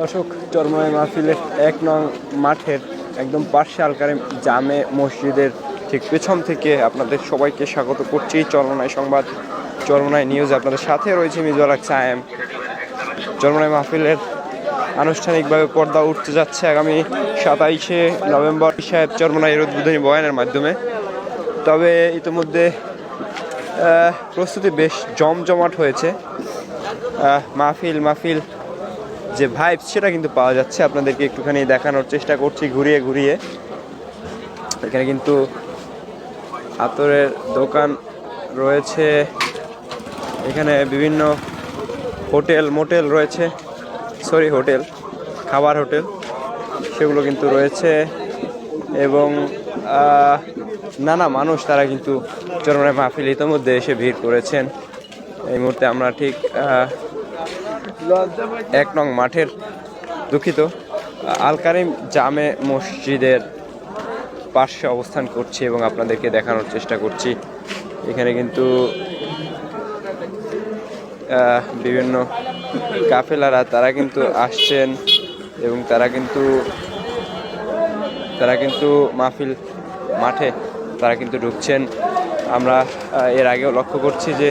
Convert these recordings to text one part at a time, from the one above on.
দর্শক চরময় মাহফিলের এক নং মাঠের একদম পার্শ্বে আলকারিম জামে মসজিদের ঠিক পেছন থেকে আপনাদের সবাইকে স্বাগত করছি। চরমনায় সংবাদ, চরমনায় নিউজ আপনাদের সাথে রয়েছে মিজুয়াল সায়েম চরমনায় মাহফিলের আনুষ্ঠানিকভাবে পর্দা উঠতে যাচ্ছে আগামী সাতাইশে নভেম্বর। সাহেব, চরমনায় উদ্বোধনী বয়ানের মাধ্যমে। তবে ইতিমধ্যে প্রস্তুতি বেশ জমজমাট হয়েছে। মাহফিল মাহফিল যে ভাইব সেটা কিন্তু পাওয়া যাচ্ছে। আপনাদেরকে একটুখানি দেখানোর চেষ্টা করছি ঘুরিয়ে ঘুরিয়ে। এখানে কিন্তু আতরের দোকান রয়েছে। এখানে বিভিন্ন হোটেল, মোটেল রয়েছে। সরি, হোটেল, খাবার হোটেল সেগুলো কিন্তু রয়েছে এবং নানা মানুষ তারা কিন্তু চরমায় মাহফিল ইতোমধ্যে এসে ভিড় করেছেন। এই মুহূর্তে আমরা ঠিক এক নং মাঠের দুঃখিত। আল কারিম জামে মসজিদের পার্শ্বে অবস্থান করছি এবং আপনাদেরকে দেখানোর চেষ্টা করছি। এখানে কিন্তু বিভিন্ন কাফেলারা, তারা কিন্তু আসছেন এবং তারা কিন্তু তারা কিন্তু মাহফিল মাঠে, তারা কিন্তু ঢুকছেন। আমরা এর আগেও লক্ষ্য করছি যে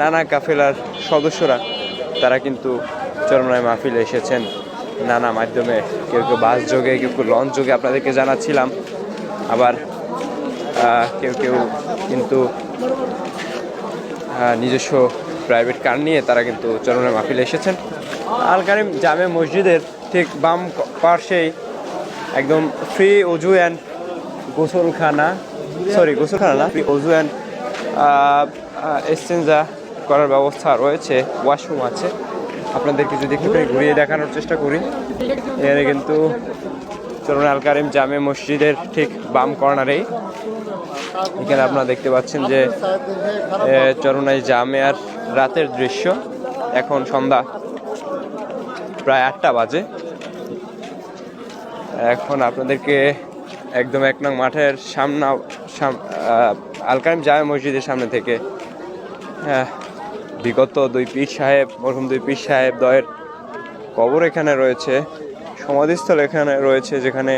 নানা কাফেলার সদস্যরা তারা কিন্তু চরমনায় মাহফিলে এসেছেন নানা মাধ্যমে। কেউ কেউ বাস যোগে, কেউ কেউ লঞ্চ যোগে আপনাদেরকে জানাচ্ছিলাম। আবার কেউ কেউ কিন্তু নিজস্ব প্রাইভেট কার নিয়ে তারা কিন্তু চরমনায় মাহফিলে এসেছেন। আল কারিম জামে মসজিদের ঠিক বাম পার্শ্বেই একদম ফ্রি অজু অ্যান্ড গোসলখানা। সরি গোসলখানা না ফ্রি অজু অ্যান্ড এক্সচেঞ্জা করার ব্যবস্থা রয়েছে ওয়াশরুম আছে। আপনাদেরকে যদি একটু ঘুরিয়ে দেখানোর চেষ্টা করি। এখানে কিন্তু চরুন আল কারিম জামে মসজিদের ঠিক বাম কর্নারেই। এখানে আপনারা দেখতে পাচ্ছেন যে চরুনাই জামে আর রাতের দৃশ্য। এখন সন্ধ্যা প্রায় আটটা বাজে। এখন আপনাদেরকে একদম এক নং মাঠের সামনা সাম- আলকারিম জামে মসজিদের সামনে থেকে আহ, বিগত দুই পীর সাহেব, মরহুম দুই পীর সাহেব দয়ের কবর এখানে রয়েছে, সমাধিস্থল এখানে রয়েছে, যেখানে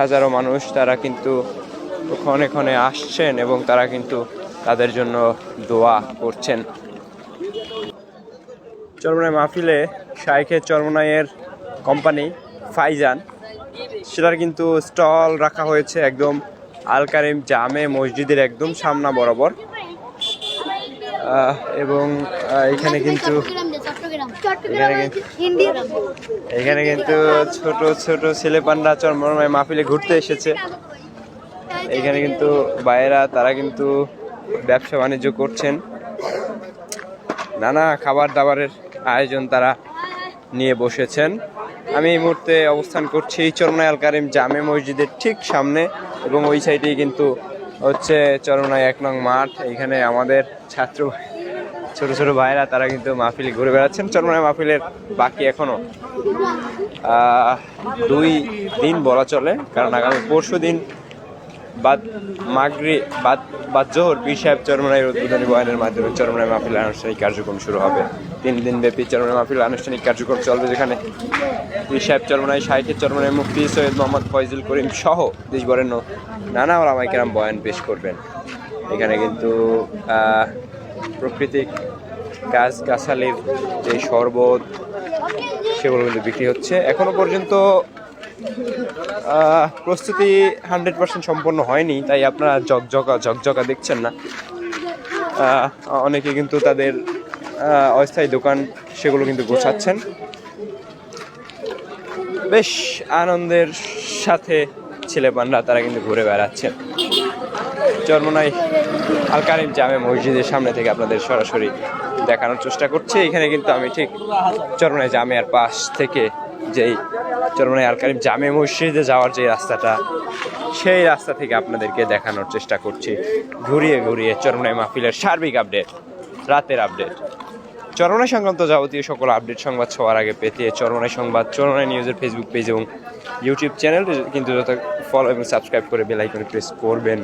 হাজারো মানুষ তারা কিন্তু ক্ষণে ক্ষণে আসছেন এবং তারা কিন্তু তাদের জন্য দোয়া করছেন। চরমনাই মাহফিলে শাইখের চরমনাইয়ের কোম্পানি ফাইজান, সেটার কিন্তু স্টল রাখা হয়েছে একদম আল কারিম জামে মসজিদের একদম সামনা বরাবর। এবং এখানে কিন্তু এখানে কিন্তু এখানে কিন্তু ছোট ছোট ছেলেপান্ডা চরমনাই মাহফিলে ঘুরতে এসেছে। এখানে কিন্তু বাইরা তারা কিন্তু ব্যবসা বাণিজ্য করছেন। নানা খাবার দাবারের আয়োজন তারা নিয়ে বসেছেন। আমি এই মুহূর্তে অবস্থান করছি চরমনাই আল কারিম জামে মসজিদের ঠিক সামনে এবং ওই সাইডেই কিন্তু হচ্ছে চরমনায় এক নং মাঠ। এখানে আমাদের ছাত্র ছোট ছোট ভাইরা, তারা কিন্তু মাহফিল ঘুরে বেড়াচ্ছেন। চরমনায় মাহফিলের বাকি এখনও দুই দিন বলা চলে, কারণ আগামী পরশু দিন বাদ মাগরি, বাদ বাদ জোহর, পীর সাহেব চরমনাইয়ের উদ্বোধনী বয়ানের মাধ্যমে চরমনাই মাহফিল আনুষ্ঠানিক কার্যক্রম শুরু হবে। তিন দিন ব্যাপী চরমনাই মাহফিল আনুষ্ঠানিক কার্যক্রম চলবে যেখানে পীর সাহেব চরমনাই শাইখের চরমনাই, মুফতি সৈয়দ মোহাম্মদ ফয়জুল করিম সহ দেশ বরেণ্য নানা ওলামাই কেরাম বয়ান পেশ করবেন। এখানে কিন্তু প্রকৃতিক গাছ গাছালির যে শরবত, সেগুলো কিন্তু বিক্রি হচ্ছে। এখনও পর্যন্ত প্রস্তুতি হান্ড্রেড পার্সেন্ট সম্পন্ন হয়নি, তাই আপনারা ঝকঝকা ঝকঝকা দেখছেন না। অনেকে কিন্তু তাদের অস্থায়ী দোকান সেগুলো কিন্তু গোছাচ্ছেন। বেশ আনন্দের সাথে ছেলেপানরা তারা কিন্তু ঘুরে বেড়াচ্ছেন। চরমনাই আল কারিম জামে মসজিদের সামনে থেকে আপনাদের সরাসরি দেখানোর চেষ্টা করছি। এখানে কিন্তু আমি ঠিক চরমনাই জামিয়ার পাশ থেকে যেই চরমনাই আল কারিম জামে মসজিদে যাওয়ার যে রাস্তাটা, সেই রাস্তা থেকে আপনাদেরকে দেখানোর চেষ্টা করছি। ঘুরিয়ে ঘুরিয়ে চরমনাই মাহফিলের সার্বিক আপডেট, রাতের আপডেট। চরমনাই সংক্রান্ত যাবতীয় সকল আপডেট সংবাদ সবার আগে পেতে চরমনাই সংবাদ চরমনাই নিউজের ফেসবুক পেজ এবং ইউটিউব চ্যানেল কিন্তু যত ফলো এবং সাবস্ক্রাইব করে বেল আইকনে প্রেস করবেন।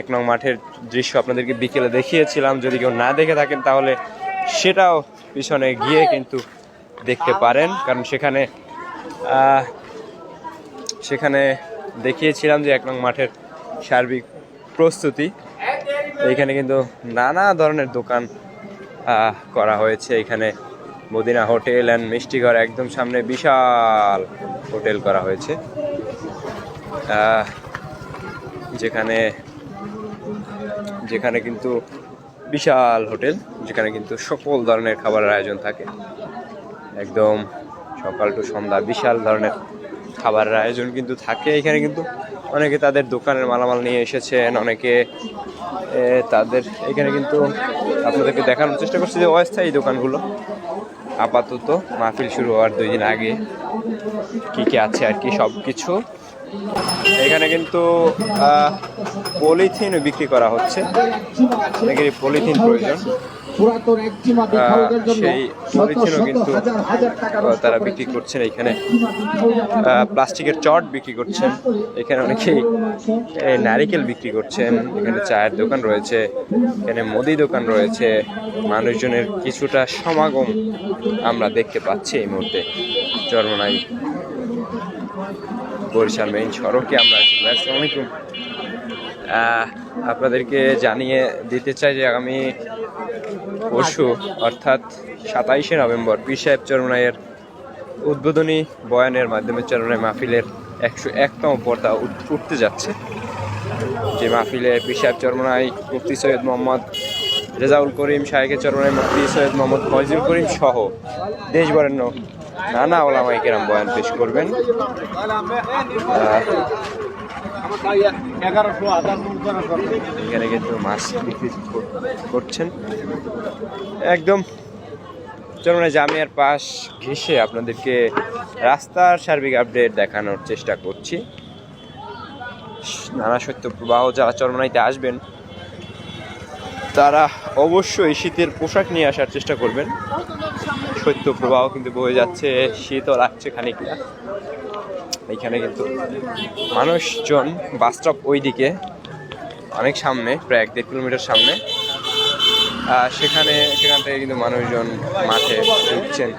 এক নং মাঠের দৃশ্য আপনাদেরকে বিকেলে দেখিয়েছিলাম। যদি কেউ না দেখে থাকেন তাহলে সেটাও পিছনে গিয়ে কিন্তু দেখতে পারেন। কারণ সেখানে সেখানে দেখিয়েছিলাম যে এক নং মাঠের সার্বিক প্রস্তুতি। এখানে কিন্তু নানা ধরনের দোকান করা হয়েছে। এখানে মদিনা হোটেল অ্যান্ড মিষ্টি ঘর একদম সামনে বিশাল হোটেল করা হয়েছে। যেখানে যেখানে কিন্তু বিশাল হোটেল, যেখানে কিন্তু সকল ধরনের খাবারের আয়োজন থাকে। একদম সকাল টু সন্ধ্যা বিশাল ধরনের খাবারের আয়োজন কিন্তু থাকে। এখানে কিন্তু অনেকে তাদের দোকানের মালামাল নিয়ে এসেছেন, অনেকে তাদের, এখানে কিন্তু আপনাদেরকে দেখানোর চেষ্টা করছি যে অস্থায়ী দোকানগুলো আপাতত মাহফিল শুরু হওয়ার দুই দিন আগে কি কি আছে আর কি সব কিছু এখানে কিন্তু পলিথিন বিক্রি করা হচ্ছে। পলিথিন প্রয়োজন। পুরাতন একজিমা জন্য শত শত কিন্তু হাজার হাজার টাকা তারা বিক্রি করছেন এখানে। প্লাস্টিকের চট বিক্রি করছেন। এখানে অনেকেই নারিকেল বিক্রি করছেন। এখানে চায়ের দোকান রয়েছে এখানে মুদি দোকান রয়েছে। মানুষজনের কিছুটা সমাগম আমরা দেখতে পাচ্ছি এই মুহূর্তে। চরমনাই বরিশাল মেইন সড়কে আমরা আসসালামু আলাইকুম। আহ, আপনাদেরকে জানিয়ে দিতে চাই যে আগামী পরশু, অর্থাৎ সাতাইশে নভেম্বর, পীর সাহেব চরমনাইয়ের উদ্বোধনী বয়ানের মাধ্যমে চরমনাই মাহফিলের একশো একতম পর্দা উঠ- উঠতে যাচ্ছে। যে মাহফিলে পীর সাহেব চরমনাই, মুফতি সৈয়দ মোহাম্মদ রেজাউল করিম শাহেকে চরমনাই, মুফতি সৈয়দ মোহাম্মদ ফয়জুল করিম সহ দেশ বরেণ্য নানা ওলামাই কেরাম বয়ান পেশ করবেন। এখানে কিন্তু মাছ বিক্রি করছেন একদম চলুন জামিয়ার পাশ ঘেসে আপনাদেরকে রাস্তার সার্বিক আপডেট দেখানোর চেষ্টা করছি। নানা সত্য প্রবাহ, যারা চরমনাইতে আসবেন, তারা অবশ্যই শীতের পোশাক নিয়ে আসার চেষ্টা করবেন। শৈত্য প্রবাহ কিন্তু বয়ে যাচ্ছে, শীতও লাগছে খানিকটা। এখানে কিন্তু মানুষজন বাস স্টপ ওইদিকে, অনেক সামনে, প্রায় এক দেড় কিলোমিটার সামনে। সেখানে, সেখান থেকে কিন্তু মানুষজন মাঠে ঢুকছেন।